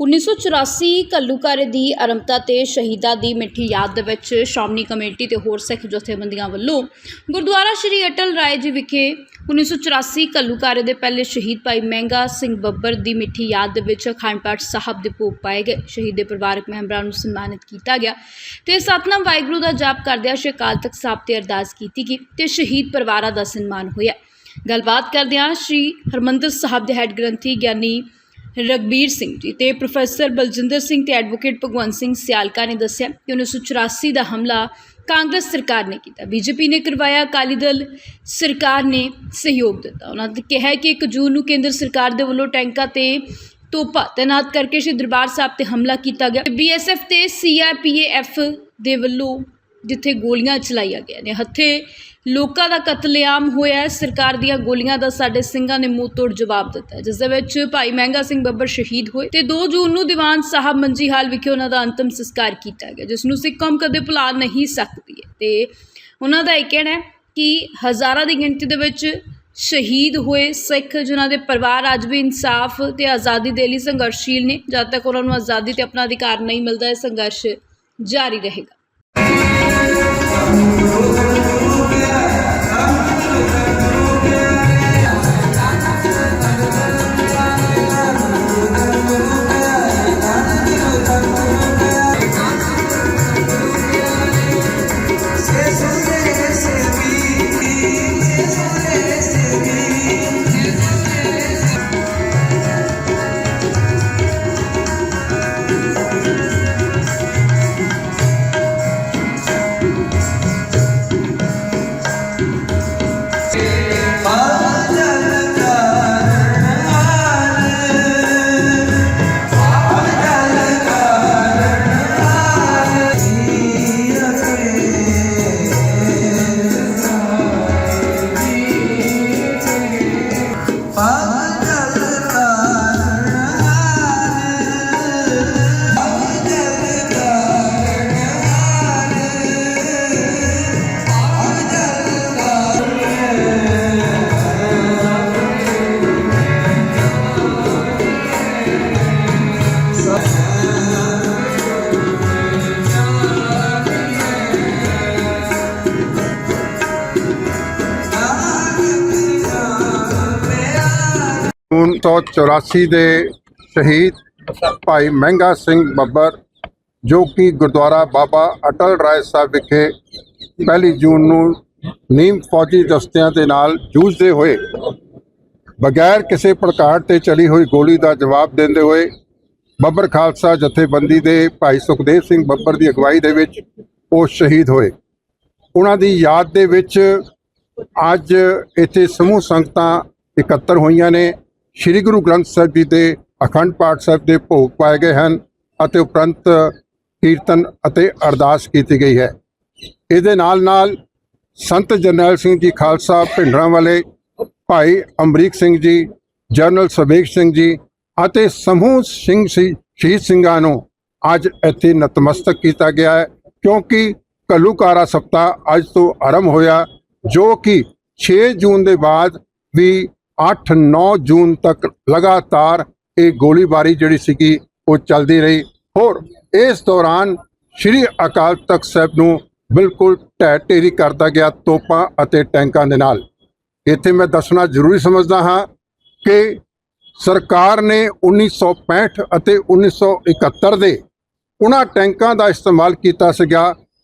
1984 ਘੱਲੂਘਾਰੇ ਦੀ ਅਰੰਭਤਾ ਤੇ ਸ਼ਹੀਦਾਂ ਦੀ ਮਿੱਠੀ ਯਾਦ ਦੇ ਵਿੱਚ ਸ਼੍ਰੋਮਣੀ ਕਮੇਟੀ ਤੇ ਹੋਰ ਸਿੱਖ ਜਥੇਬੰਦੀਆਂ ਵੱਲੋਂ ਗੁਰਦੁਆਰਾ ਸ਼੍ਰੀ ਅਟਲ ਰਾਏ ਜੀ ਵਿਖੇ 1984 ਘੱਲੂਘਾਰੇ ਦੇ ਪਹਿਲੇ ਸ਼ਹੀਦ ਭਾਈ ਮਹਿੰਗਾ ਸਿੰਘ ਬੱਬਰ ਦੀ ਮਿੱਠੀ ਯਾਦ ਦੇ ਵਿੱਚ ਅਖੰਡ ਪਾਠ ਸਾਹਿਬ ਦੇ ਭੋਗ ਪਾਏ ਗਏ। ਸ਼ਹੀਦ ਦੇ ਪਰਿਵਾਰਕ ਮੈਂਬਰਾਂ ਨੂੰ ਸਨਮਾਨਿਤ ਕੀਤਾ ਗਿਆ ਤੇ ਸਤਨਾਮ ਵਾਹਿਗੁਰੂ ਦਾ ਜਾਪ ਕਰਦਿਆਂ ਸ਼੍ਰੀ ਅਕਾਲ ਤਖਤ ਸਾਹਿਬ ਤੇ ਅਰਦਾਸ ਕੀਤੀ ਗਈ ਤੇ ਸ਼ਹੀਦ ਪਰਿਵਾਰਾਂ ਦਾ ਸਨਮਾਨ ਹੋਇਆ। ਗੱਲਬਾਤ ਕਰਦਿਆਂ ਸ਼੍ਰੀ ਹਰਮੰਦਰ ਸਾਹਿਬ ਦੇ ਹੈੱਡ ਗ੍ਰੰਥੀ ਗਿਆਨੀ ਰਗਬੀਰ ਸਿੰਘ ਜੀ ਤੇ ਪ੍ਰੋਫੈਸਰ ਬਲਜਿੰਦਰ ਸਿੰਘ ਤੇ ਐਡਵੋਕੇਟ ਭਗਵੰਤ ਸਿੰਘ ਸਿਆਲਕਾ ਨੇ ਦੱਸਿਆ ਕਿ 1984 ਦਾ ਹਮਲਾ ਕਾਂਗਰਸ ਸਰਕਾਰ ਨੇ ਕੀਤਾ। ਬੀਜੇਪੀ ਨੇ ਕਰਵਾਇਆ, ਅਕਾਲੀ ਦਲ ਸਰਕਾਰ ਨੇ ਸਹਿਯੋਗ ਦਿੱਤਾ। ਉਹਨਾਂ ਨੇ ਕਿਹਾ ਕਿ 1 ਜੂਨ ਨੂੰ ਕੇਂਦਰ ਸਰਕਾਰ ਦੇ ਵੱਲੋਂ ਟੈਂਕਾਂ ਤੇ ਤੋਪਾ ਤੈਨਾਤ ਕਰਕੇ ਸ਼੍ਰੀ ਦਰਬਾਰ ਸਾਹਿਬ ਤੇ ਹਮਲਾ ਕੀਤਾ ਗਿਆ। ਬੀਐਸਐਫ ਤੇ ਸੀਆਰਪੀਏਐਫ ਦੇ ਵੱਲੋਂ ਜਿੱਥੇ ਗੋਲੀਆਂ ਚਲਾਈਆਂ ਗਈਆਂ ਨੇ। ਹੱਥੇ ਲੋਕਾਂ ਦਾ ਕਤਲੇਆਮ ਹੋਇਆ ਸਰਕਾਰ ਦੀਆਂ ਗੋਲੀਆਂ ਦਾ ਸਾਡੇ ਸਿੰਘਾਂ ਨੇ ਮੂੰਹ ਤੋੜ ਜਵਾਬ ਦਿੱਤਾ ਜਿਸ ਦੇ ਵਿੱਚ ਭਾਈ ਮਹਿੰਗਾ ਸਿੰਘ ਬੱਬਰ ਸ਼ਹੀਦ ਹੋਏ ਤੇ 2 ਜੂਨ ਨੂੰ ਦੀਵਾਨ ਸਾਹਿਬ ਮੰਜੀ ਹਾਲ ਵਿਖੇ ਉਹਨਾਂ ਦਾ ਅੰਤਮ ਸੰਸਕਾਰ ਕੀਤਾ ਗਿਆ, ਜਿਸ ਨੂੰ ਸਿੱਖ ਕੌਮ ਕਦੇ ਭੁਲਾ ਨਹੀਂ ਸਕਦੀ ਹੈ। ਤੇ ਉਹਨਾਂ ਦਾ ਇਹ ਕਹਿਣਾ ਹੈ ਕਿ ਹਜ਼ਾਰਾਂ ਦੀ ਗਿਣਤੀ ਦੇ ਵਿੱਚ ਸ਼ਹੀਦ ਹੋਏ ਸਿੱਖ, ਜਿਨ੍ਹਾਂ ਦੇ ਪਰਿਵਾਰ ਅੱਜ ਵੀ ਇਨਸਾਫ ਤੇ ਆਜ਼ਾਦੀ ਦੇ ਲਈ ਸੰਘਰਸ਼ੀਲ ਨੇ, ਜਦ ਤੱਕ ਉਹਨਾਂ ਨੂੰ ਆਜ਼ਾਦੀ ਤੇ ਆਪਣਾ ਅਧਿਕਾਰ ਨਹੀਂ ਮਿਲਦਾ, ਇਹ ਸੰਘਰਸ਼ ਜਾਰੀ ਰਹੇਗਾ। Thank you. 1984 ਦੇ ਸ਼ਹੀਦ ਭਾਈ ਮਹਿੰਗਾ ਸਿੰਘ ਬੱਬਰ, ਜੋ ਕਿ ਗੁਰਦੁਆਰਾ ਬਾਬਾ ਅਟਲ ਰਾਏ ਸਾਹਿਬ ਵਿਖੇ ਪਹਿਲੀ ਜੂਨ ਨੂੰ ਨੀਮ ਫੌਜੀ ਦਸਤਿਆਂ ਦੇ ਨਾਲ ਜੂਝਦੇ ਹੋਏ, ਬਗੈਰ ਕਿਸੇ ਪ੍ਰਕਾਰ ਤੇ ਚਲੀ ਹੋਈ ਗੋਲੀ ਦਾ ਜਵਾਬ ਦਿੰਦੇ ਹੋਏ, ਬੱਬਰ ਖਾਲਸਾ ਜਥੇਬੰਦੀ ਦੇ ਭਾਈ ਸੁਖਦੇਵ ਸਿੰਘ ਬੱਬਰ ਦੀ ਅਗਵਾਈ ਦੇ ਵਿੱਚ ਉਹ ਸ਼ਹੀਦ ਹੋਏ। ਉਹਨਾਂ ਦੀ ਯਾਦ ਦੇ ਵਿੱਚ ਅੱਜ ਇੱਥੇ ਸਮੂਹ ਸੰਗਤਾਂ ਇਕੱਤਰ ਹੋਈਆਂ ਨੇ। ਸ੍ਰੀ ਗੁਰੂ ਗ੍ਰੰਥ ਸਾਹਿਬ ਜੀ ਦੇ ਅਖੰਡ ਪਾਠ ਸਾਹਿਬ ਦੇ ਭੋਗ ਪਾਏ ਗਏ ਹਨ ਅਤੇ ਉਪਰੰਤ ਕੀਰਤਨ ਅਤੇ ਅਰਦਾਸ ਕੀਤੀ ਗਈ ਹੈ। ਇਹਦੇ ਨਾਲ ਨਾਲ ਸੰਤ ਜਰਨੈਲ ਸਿੰਘ ਜੀ ਖਾਲਸਾ, ਭਿੰਡਰਾਂ ਵਾਲੇ ਭਾਈ ਅਮਰੀਕ ਸਿੰਘ ਜੀ, ਜਨਰਲ ਸਵੇਕ ਸਿੰਘ ਜੀ ਅਤੇ ਸਮੂਹ ਸਿੰਘ ਸੀ, ਸ਼ਹੀਦ ਸਿੰਘਾਂ ਨੂੰ ਅੱਜ ਇੱਥੇ ਨਤਮਸਤਕ ਕੀਤਾ ਗਿਆ ਹੈ ਕਿਉਂਕਿ ਘੱਲੂਕਾਰਾ ਸਪਤਾਹ ਅੱਜ ਤੋਂ ਆਰੰਭ ਹੋਇਆ ਜੋ ਕਿ 6 ਜੂਨ ਦੇ ਬਾਅਦ ਵੀ 8-9 ਜੂਨ ਤੱਕ ਲਗਾਤਾਰ ਇਹ ਗੋਲੀਬਾਰੀ ਜਿਹੜੀ ਸੀਗੀ ਉਹ ਚੱਲਦੀ ਰਹੀ। ਹੋਰ, ਇਸ ਦੌਰਾਨ ਸ੍ਰੀ ਅਕਾਲ ਤਖਤ ਸਾਹਿਬ ਨੂੰ ਬਿਲਕੁਲ ਢਹਿ ਢੇਰੀ ਕਰਦਾ ਗਿਆ ਤੋਪਾਂ ਅਤੇ ਟੈਂਕਾਂ ਦੇ ਨਾਲ। ਇੱਥੇ ਮੈਂ ਦੱਸਣਾ ਜ਼ਰੂਰੀ ਸਮਝਦਾ ਹਾਂ ਕਿ ਸਰਕਾਰ ਨੇ 1965 ਅਤੇ 1971 ਦੇ ਉਹਨਾਂ ਟੈਂਕਾਂ ਦਾ ਇਸਤੇਮਾਲ ਕੀਤਾ ਸੀਗਾ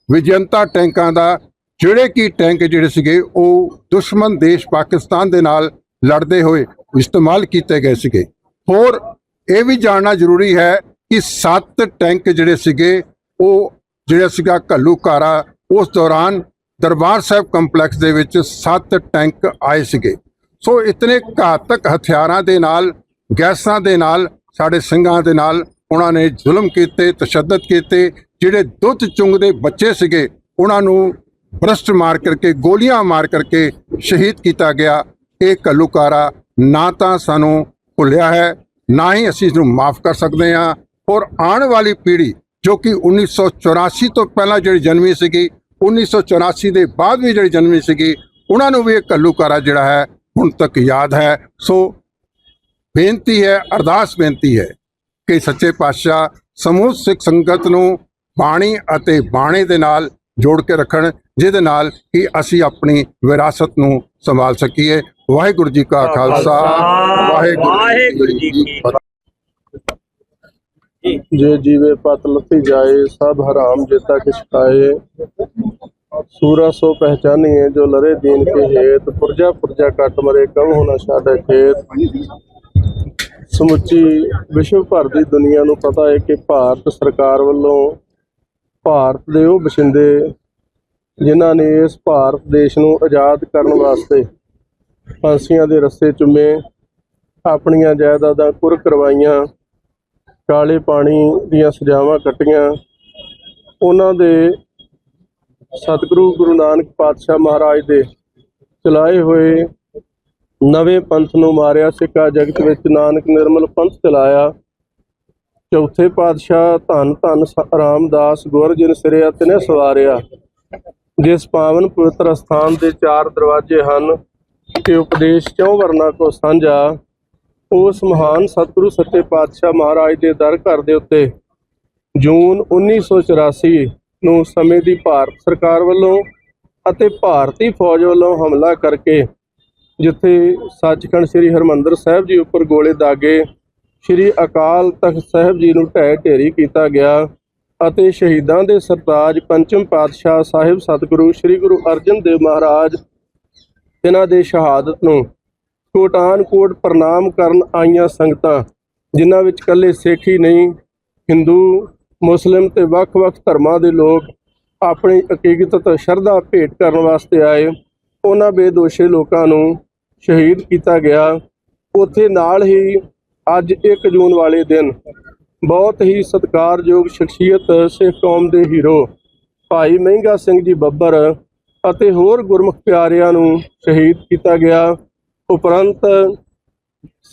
ਵਿਜੰਤਾ ਟੈਂਕਾਂ ਦਾ, ਜਿਹੜੇ ਕਿ ਟੈਂਕ ਜਿਹੜੇ ਸੀਗੇ ਉਹ ਦੁਸ਼ਮਣ ਦੇਸ਼ ਪਾਕਿਸਤਾਨ ਦੇ ਨਾਲ ਲੜਦੇ ਹੋਏ ਇਸਤੇਮਾਲ ਕੀਤੇ ਗਏ ਸੀਗੇ। ਹੋਰ ਇਹ ਵੀ ਜਾਣਨਾ ਜ਼ਰੂਰੀ ਹੈ ਕਿ ਸੱਤ ਟੈਂਕ ਜਿਹੜੇ ਸੀਗੇ, ਉਹ ਜਿਹੜਾ ਸੀਗਾ ਘੱਲੂਘਾਰਾ ਉਸ ਦੌਰਾਨ ਦਰਬਾਰ ਸਾਹਿਬ ਕੰਪਲੈਕਸ ਦੇ ਵਿੱਚ ਸੱਤ ਟੈਂਕ ਆਏ ਸੀਗੇ। ਸੋ ਇਤਨੇ ਘਾਤਕ ਹਥਿਆਰਾਂ ਦੇ ਨਾਲ, ਗੈਸਾਂ ਦੇ ਨਾਲ, ਸਾਡੇ ਸਿੰਘਾਂ ਦੇ ਨਾਲ ਉਹਨਾਂ ਨੇ ਜ਼ੁਲਮ ਕੀਤੇ, ਤਸ਼ੱਦਦ ਕੀਤੇ, ਜਿਹੜੇ ਦੁੱਧ ਚੁੰਗਦੇ ਬੱਚੇ ਸੀਗੇ, ਉਹਨਾਂ ਨੂੰ ਭ੍ਰਸ਼ਟ ਮਾਰ ਕਰਕੇ, ਗੋਲੀਆਂ ਮਾਰ ਕਰਕੇ ਸ਼ਹੀਦ ਕੀਤਾ ਗਿਆ। ਇਹ ਕੱਲੂਕਾਰਾ ਨਾ ਤਾਂ ਸਾਨੂੰ ਭੁੱਲਿਆ ਹੈ, ਨਾ ਹੀ ਅਸੀਂ ਇਸ ਨੂੰ ਮਾਫ ਕਰ ਸਕਦੇ ਹਾਂ। ਔਰ ਆਉਣ ਵਾਲੀ ਪੀੜ੍ਹੀ, ਜੋ ਕਿ 1984 ਤੋਂ ਪਹਿਲਾਂ ਜਿਹੜੀ ਜਨਮੀ ਸੀਗੀ 1984 ਦੇ ਬਾਅਦ ਵੀ ਜਿਹੜੀ ਜਨਮੀ ਸੀਗੀ, ਉਹਨਾਂ ਨੂੰ ਵੀ ਇਹ ਕੱਲੂਕਾਰਾ ਜਿਹੜਾ ਹੈ ਹੁਣ ਤੱਕ ਯਾਦ ਹੈ। ਸੋ ਬੇਨਤੀ ਹੈ, ਅਰਦਾਸ ਬੇਨਤੀ ਹੈ ਕਿ ਸੱਚੇ ਪਾਤਸ਼ਾਹ ਸਮੂਹ ਸਿੱਖ ਸੰਗਤ ਨੂੰ ਬਾਣੀ ਅਤੇ ਬਾਣੇ ਦੇ ਨਾਲ ਜੋੜ ਕੇ ਰੱਖਣ। ਜਿਹਦੇ ਨਾਲ ਕਿ ਅਸੀਂ ਆਪਣੀ ਵਿਰਾਸਤ ਨੂੰ ਸੰਭਾਲ ਸਕੀਏ। ਵਾਹਿਗੁਰੂ ਜੀ ਕਾ ਖਾਲਸਾ। ਵਾਹਿਗੁਰੂ ਜੀ ਕੀ ਜੇ ਜੀਵੇ ਪਤ ਲਥੀ ਜਾਏ ਸਭ ਹਰਾਮ ਜੇਤਾ ਕਿਛ ਖਾਏ। ਸੂਰਾ ਸੋ ਪਹਿਚਾਨੀਏ ਜੋ ਲਰੇ ਦੀਨ ਕੇ ਹੇਤ। ਪੁਰਜਾ ਪੁਰਜਾ ਕੱਟ ਮਰੇ ਕਮ ਹੋਣਾ ਛਾੜੇ ਖੇਤ। ਸਮੁੱਚੀ ਵਿਸ਼ਵ ਭਰ ਦੀ ਦੁਨੀਆ ਨੂੰ ਪਤਾ ਹੈ ਕਿ ਭਾਰਤ ਸਰਕਾਰ ਵੱਲੋਂ ਭਾਰਤ ਦੇ ਉਹ ਵਸਿੰਦੇ ਜਿਨ੍ਹਾਂ ਨੇ ਇਸ ਭਾਰਤ ਦੇਸ਼ ਨੂੰ ਆਜ਼ਾਦ ਕਰਨ ਵਾਸਤੇ ਫਾਂਸੀਆਂ ਦੇ ਰਸਤੇ ਚੁੰਮੇ, ਆਪਣੀਆਂ ਜਾਇਦਾਦਾਂ ਕੁਰ ਕਰਵਾਈਆਂ, ਕਾਲੇ ਪਾਣੀ ਦੀਆਂ ਸਜ਼ਾਵਾਂ ਕੱਟੀਆਂ, ਉਹਨਾਂ ਦੇ ਸਤਿਗੁਰੂ ਗੁਰੂ ਨਾਨਕ ਪਾਤਸ਼ਾਹ ਮਹਾਰਾਜ ਦੇ ਚਲਾਏ ਹੋਏ ਨਵੇਂ ਪੰਥ ਨੂੰ ਮਾਰਿਆ ਸਿੱਕਾ ਜਗਤ ਵਿੱਚ ਨਾਨਕ ਨਿਰਮਲ ਪੰਥ ਚਲਾਇਆ, ਚੌਥੇ ਪਾਤਸ਼ਾਹ ਧੰਨ ਧੰਨ ਸ- ਰਾਮਦਾਸ ਗੁਰ ਜਿਨ ਸਿਰਿਆ ਤਿਨੇ ਸਵਾਰਿਆ। ਜਿਸ ਪਾਵਨ ਪਵਿੱਤਰ ਸਥਾਨ ਦੇ ਚਾਰ ਦਰਵਾਜ਼ੇ ਹਨ ਕਿ ਉਪਦੇਸ਼ ਚੌ ਵਰਨਾ ਕੋ ਸਾਂਝਾ? ਉਸ ਮਹਾਨ ਸਤਿਗੁਰੂ ਸੱਚੇ ਪਾਤਸ਼ਾਹ ਮਹਾਰਾਜ ਦੇ ਦਰ ਘਰ ਦੇ ਉੱਤੇ ਜੂਨ 1984 ਨੂੰ ਸਮੇਂ ਦੀ ਭਾਰਤ ਸਰਕਾਰ ਵੱਲੋਂ ਅਤੇ ਭਾਰਤੀ ਫੌਜ ਵੱਲੋਂ ਹਮਲਾ ਕਰਕੇ ਜਿੱਥੇ ਸੱਚਖੰਡ ਸ੍ਰੀ ਹਰਮੰਦਰ ਸਾਹਿਬ ਜੀ ਉੱਪਰ ਗੋਲੇ ਦਾਗੇ, ਸ੍ਰੀ ਅਕਾਲ ਤਖਤ ਸਾਹਿਬ ਜੀ ਨੂੰ ਢਹਿ ਢੇਰੀ ਕੀਤਾ ਗਿਆ। ਅਤੇ ਸ਼ਹੀਦਾਂ ਦੇ ਸਰਤਾਜ ਪੰਚਮ ਪਾਤਸ਼ਾਹ ਸਾਹਿਬ ਸਤਿਗੁਰੂ ਸ੍ਰੀ ਗੁਰੂ ਅਰਜਨ ਦੇਵ ਮਹਾਰਾਜ ਇਹਨਾਂ ਦੇ ਸ਼ਹਾਦਤ ਨੂੰ ਕੋਟਾਨ ਕੋਟ ਪ੍ਰਣਾਮ ਕਰਨ ਆਈਆਂ ਸੰਗਤਾਂ, ਜਿਨ੍ਹਾਂ ਵਿੱਚ ਕੱਲੇ ਸਿੱਖ ਹੀ ਨਹੀਂ, ਹਿੰਦੂ, ਮੁਸਲਿਮ ਤੇ ਵੱਖ-ਵੱਖ ਧਰਮਾਂ ਦੇ ਲੋਕ ਆਪਣੀ ਅਕੀਕਤ ਸ਼ਰਧਾ ਭੇਟ ਕਰਨ ਵਾਸਤੇ ਆਏ, ਉਹਨਾਂ ਬੇਦੋਸ਼ੇ ਲੋਕਾਂ ਨੂੰ ਸ਼ਹੀਦ ਕੀਤਾ ਗਿਆ। ਉੱਥੇ ਨਾਲ ਹੀ ਅੱਜ 1 ਜੂਨ ਵਾਲੇ ਦਿਨ ਬਹੁਤ ਹੀ ਸਤਿਕਾਰਯੋਗ ਸ਼ਖਸੀਅਤ ਸਿੱਖ ਕੌਮ ਦੇ ਹੀਰੋ, ਭਾਈ ਮਹਿੰਗਾ ਸਿੰਘ ਜੀ ਬੱਬਰ ਅਤੇ ਹੋਰ ਗੁਰਮੁਖ ਪਿਆਰਿਆਂ ਨੂੰ ਸ਼ਹੀਦ ਕੀਤਾ ਗਿਆ। ਉਪਰੰਤ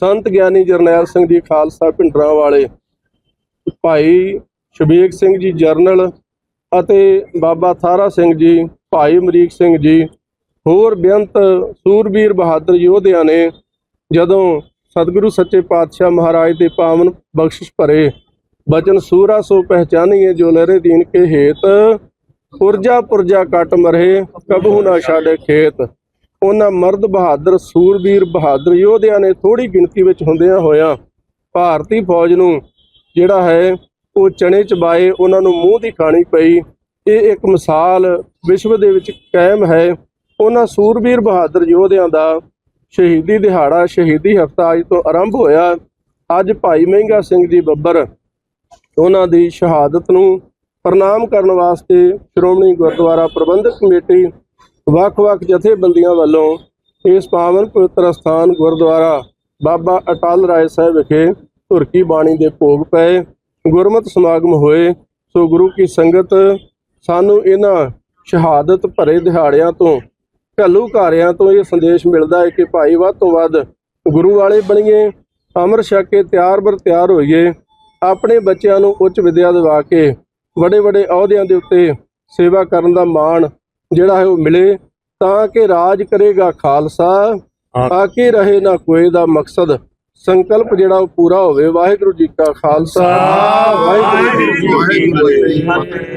ਸੰਤ ਗਿਆਨੀ ਜਰਨੈਲ ਸਿੰਘ ਜੀ ਖਾਲਸਾ ਪਿੰਡਰਾਂ ਵਾਲੇ, ਭਾਈ ਸ਼ਬੀਕ ਸਿੰਘ ਜੀ ਜਰਨਲ ਅਤੇ ਬਾਬਾ ਥਾਰਾ ਸਿੰਘ ਜੀ, ਭਾਈ ਅਮਰੀਕ ਸਿੰਘ ਜੀ, ਹੋਰ ਬੇਅੰਤ ਸੂਰਬੀਰ ਬਹਾਦਰ ਯੋਧਿਆਂ ਨੇ ਜਦੋਂ ਸਤਿਗੁਰੂ ਸੱਚੇ ਪਾਤਸ਼ਾਹ ਮਹਾਰਾਜ ਦੇ ਪਾਵਨ ਬਖਸ਼ਿਸ਼ ਭਰੇ। ਬਚਨ ਸੂਰਾ ਸੋ ਪਹਿਚਾਨੀਏ, ਜੋ ਲਰੇ ਦੀਨ ਕੇ ਹੇਤ। ਪੁਰਜਾ ਪੁਰਜਾ ਕੱਟ ਮਰੇ, ਕਬਹੂ ਨਾ ਛਾੜੇ ਖੇਤ। ਉਹਨਾਂ ਮਰਦ ਬਹਾਦਰ, ਸੂਰਬੀਰ ਬਹਾਦਰ, ਯੋਧਿਆਂ ਨੇ ਥੋੜੀ ਗਿਣਤੀ ਵਿੱਚ ਹੁੰਦਿਆਂ ਹੋਇਆਂ ਭਾਰਤੀ ਫੌਜ ਨੂੰ ਜਿਹੜਾ ਹੈ, ਉਹ ਚਣੇ ਚਬਾਏ, ਉਹਨਾਂ ਨੂੰ ਮੂੰਹ ਦੀ ਖਾਣੀ ਪਈ। ਇਹ ਇੱਕ ਮਿਸਾਲ ਵਿਸ਼ਵ ਦੇ ਵਿੱਚ ਕਾਇਮ ਹੈ। ਉਹਨਾਂ ਸੂਰਬੀਰ ਬਹਾਦਰ ਯੋਧਿਆਂ ਦਾ ਸ਼ਹੀਦੀ ਦਿਹਾੜਾ, ਸ਼ਹੀਦੀ ਹਫਤਾ ਅੱਜ ਤੋਂ ਆਰੰਭ ਹੋਇਆ। ਅੱਜ ਭਾਈ ਮਹਿੰਗਾ ਸਿੰਘ ਜੀ ਬੱਬਰ ਉਹਨਾਂ ਦੀ ਸ਼ਹਾਦਤ ਨੂੰ ਪ੍ਰਣਾਮ ਕਰਨ ਵਾਸਤੇ ਸ਼੍ਰੋਮਣੀ ਗੁਰਦੁਆਰਾ ਪ੍ਰਬੰਧਕ ਕਮੇਟੀ ਵੱਖ-ਵੱਖ ਜਥੇਬੰਦੀਆਂ ਵੱਲੋਂ ਇਸ ਪਾਵਨ ਪਵਿੱਤਰ ਸਥਾਨ ਗੁਰਦੁਆਰਾ ਬਾਬਾ ਅਟਲ ਰਾਏ ਸਾਹਿਬ ਵਿਖੇ ਧੁਰਕੀ ਬਾਣੀ ਦੇ ਭੋਗ ਪਏ, ਗੁਰਮਤਿ ਸਮਾਗਮ ਹੋਏ। ਸੋ ਗੁਰੂ ਕੀ ਸੰਗਤ, ਸਾਨੂੰ ਇਹਨਾਂ ਸ਼ਹਾਦਤ ਭਰੇ ਦਿਹਾੜਿਆਂ ਤੋਂ ਘੱਲੂ ਘਾਰਿਆਂ ਤੋਂ ਇਹ ਸੰਦੇਸ਼ ਮਿਲਦਾ ਹੈ ਕਿ ਭਾਈ ਵੱਧ ਤੋਂ ਵੱਧ ਗੁਰੂ ਵਾਲੇ ਬਣੀਏ ਅੰਮ੍ਰਿਤ ਛਕ ਕੇ ਤਿਆਰ ਬਰ ਤਿਆਰ ਹੋਈਏ ਆਪਣੇ ਬੱਚਿਆਂ ਨੂੰ ਉੱਚ ਵਿਦਿਆ ਦਿਵਾ ਕੇ ਵੱਡੇ ਵੱਡੇ ਅਹੁਦਿਆਂ ਦੇ ਉੱਤੇ ਸੇਵਾ ਕਰਨ ਦਾ ਮਾਣ ਜਿਹੜਾ ਹੈ ਉਹ ਮਿਲੇ ਤਾਂ ਕਿ ਰਾਜ ਕਰੇਗਾ ਖਾਲਸਾ ਆ ਕੇ ਰਹੇ ਨਾ ਕੋਈ ਦਾ ਮਕਸਦ ਸੰਕਲਪ ਜਿਹੜਾ ਉਹ ਪੂਰਾ ਹੋਵੇ ਵਾਹਿਗੁਰੂ ਜੀ ਕਾ ਖਾਲਸਾ। ਵਾਹਿਗੁਰੂ ਜੀ ਕੀ ਫਤਿਹ।